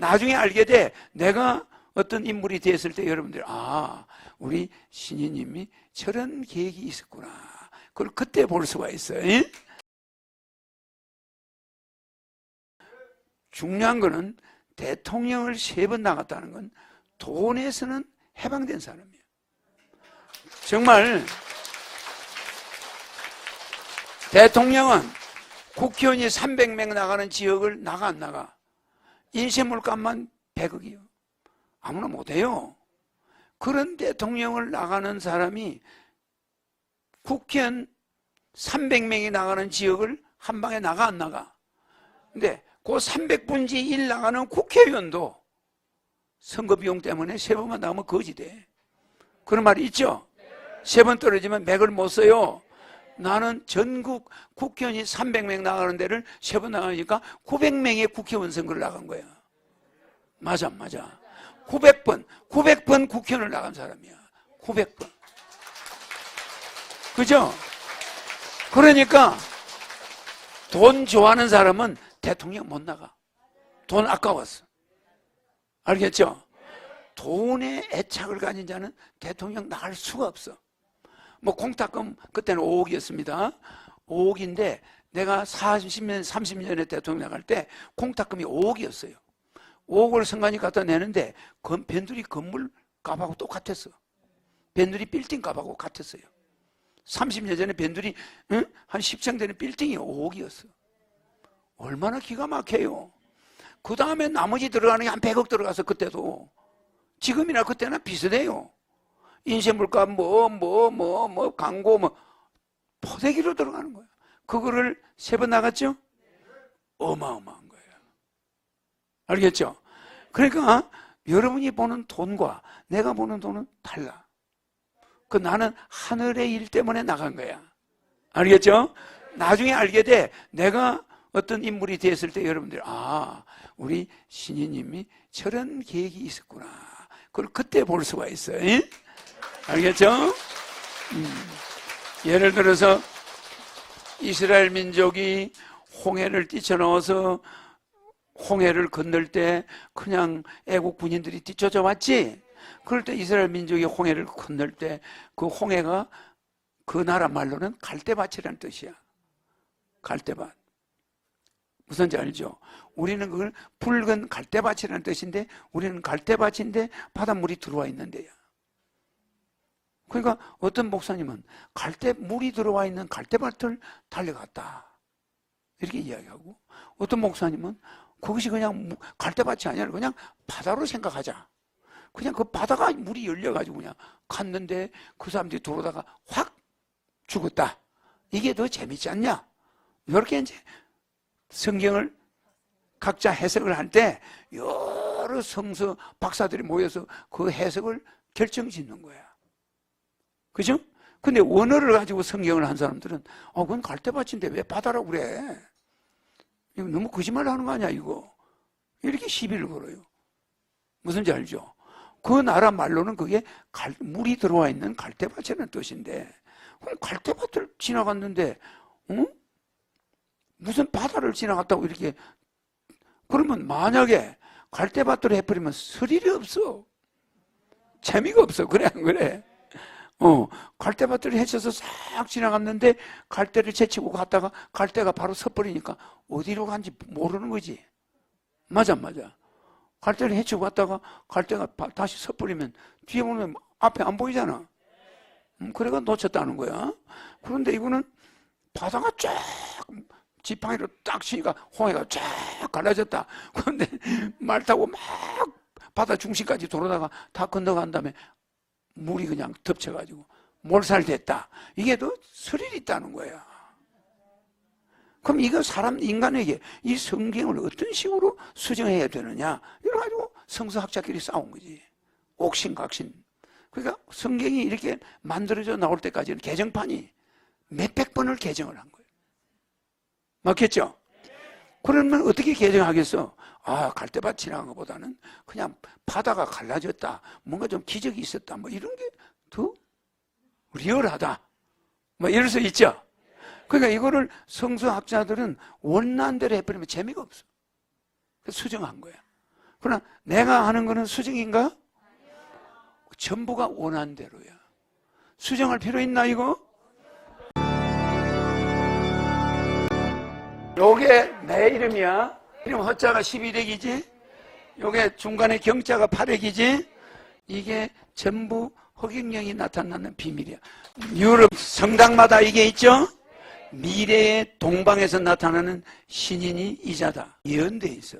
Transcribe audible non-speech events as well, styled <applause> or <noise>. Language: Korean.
나중에 알게 돼. 내가 어떤 인물이 됐을 때 여러분들, 아, 우리 신이님이 저런 계획이 있었구나. 그걸 그때 볼 수가 있어요. 예? 중요한 거는 대통령을 세 번 나갔다는 건 돈에서는 해방된 사람이에요. 정말 대통령은 국회의원이 300명 나가는 지역을 나가 안 나가? 인쇄물값만 100억이요. 아무나 못해요. 그런 대통령을 나가는 사람이 국회의원 300명이 나가는 지역을 한 방에 나가 안 나가? 근데 그 300분지 1 나가는 국회의원도 선거 비용 때문에 세 번만 나가면 거지 돼. 그런 말이 있죠? 세 번 떨어지면 맥을 못 써요. 나는 전국 국회의원이 300명 나가는 데를 세 번 나가니까 900명의 국회의원 선거를 나간 거야. 맞아, 맞아. 900번, 900번 국회의원을 나간 사람이야. 900번. 그죠? 그러니까 돈 좋아하는 사람은 대통령 못 나가. 돈 아까웠어. 알겠죠? 돈에 애착을 가진 자는 대통령 나갈 수가 없어. 뭐 공탁금 그때는 5억이었습니다. 5억인데 내가 40년, 30년에 대통령 나갈 때 공탁금이 5억이었어요. 5억을 선관위 갖다 내는데 건, 변두리 건물 값하고 똑같았어. 변두리 빌딩 값하고 같았어요. 30년 전에 변두리 응? 한 10층 되는 빌딩이 5억이었어. 얼마나 기가 막혀요. 그 다음에 나머지 들어가는 게 한 100억 들어가서 그때도 지금이나 그때나 비슷해요. 인쇄물값 뭐 뭐 뭐 뭐 광고 뭐 포대기로 들어가는 거야. 그거를 세 번 나갔죠? 어마어마한 거예요. 알겠죠? 그러니까 여러분이 보는 돈과 내가 보는 돈은 달라. 그 나는 하늘의 일 때문에 나간 거야. 알겠죠? 나중에 알게 돼. 내가 어떤 인물이 됐을 때 여러분들, 아, 우리 신이님이 저런 계획이 있었구나. 그걸 그때 볼 수가 있어요. 예? 알겠죠? 음. 예를 들어서 이스라엘 민족이 홍해를 뛰쳐넣어서 홍해를 건널 때 그냥 애국 군인들이 뒤쫓아 왔지? 그럴 때 이스라엘 민족이 홍해를 건널 때 그 홍해가 그 나라 말로는 갈대밭이라는 뜻이야. 갈대밭. 무슨 지 알죠? 우리는 그걸 붉은 갈대밭이라는 뜻인데 우리는 갈대밭인데 바닷물이 들어와 있는데요. 그러니까 어떤 목사님은 갈대 물이 들어와 있는 갈대밭을 달려갔다. 이렇게 이야기하고 어떤 목사님은 그것이 그냥 갈대밭이 아니라 그냥 바다로 생각하자. 그냥 그 바다가 물이 열려가지고 그냥 갔는데 그 사람들이 들어오다가 확 죽었다. 이게 더 재밌지 않냐? 이렇게 이제 성경을 각자 해석을 할 때 여러 성서 박사들이 모여서 그 해석을 결정 짓는 거야. 그죠? 근데 원어를 가지고 성경을 한 사람들은 어, 그건 갈대밭인데 왜 바다라고 그래? 이거 너무 거짓말 하는 거 아니야, 이거? 이렇게 시비를 걸어요. 무슨지 알죠? 그 나라 말로는 그게 갈, 물이 들어와 있는 갈대밭이라는 뜻인데, 그럼 갈대밭을 지나갔는데, 어? 무슨 바다를 지나갔다고 이렇게, 그러면 만약에 갈대밭으로 해버리면 스릴이 없어. 재미가 없어. 그래, 안 그래? 어, 갈대밭을 헤쳐서 싹 지나갔는데 갈대를 제치고 갔다가 갈대가 바로 섰버리니까 어디로 간지 모르는 거지. 맞아, 맞아. 갈대를 헤치고 갔다가 갈대가 다시 섰버리면 뒤에 보면 앞에 안 보이잖아. 음, 그래가 놓쳤다는 거야. 그런데 이거는 바다가 쫙 지팡이로 딱 치니까 홍해가 쫙 갈라졌다. <laughs> 그런데 말 타고 막 바다 중심까지 돌아다가 다 건너간 다음에 물이 그냥 덮쳐가지고 몰살됐다. 이게 더 스릴이 있다는 거야. 그럼 이거 사람, 인간에게 이 성경을 어떤 식으로 수정해야 되느냐. 이래가지고 성서학자끼리 싸운 거지. 옥신각신. 그러니까 성경이 이렇게 만들어져 나올 때까지는 개정판이 몇백 번을 개정을 한 거예요. 맞겠죠? 그러면 어떻게 개정하겠어? 아, 갈대밭 지나간 것보다는 그냥 바다가 갈라졌다. 뭔가 좀 기적이 있었다. 뭐 이런 게 더 리얼하다. 뭐 이럴 수 있죠? 그러니까 이거를 성서학자들은 원난대로 해버리면 재미가 없어. 수정한 거야. 그러나 내가 하는 거는 수정인가? 전부가 원한대로야. 수정할 필요 있나 이거? 요게 내 이름이야. 이름 허자가 12렉이지? 요게 중간에 경자가 8렉이지? 이게 전부 허경영이 나타나는 비밀이야. 유럽 성당마다 이게 있죠? 미래의 동방에서 나타나는 신인이 이자다. 예언돼 있어.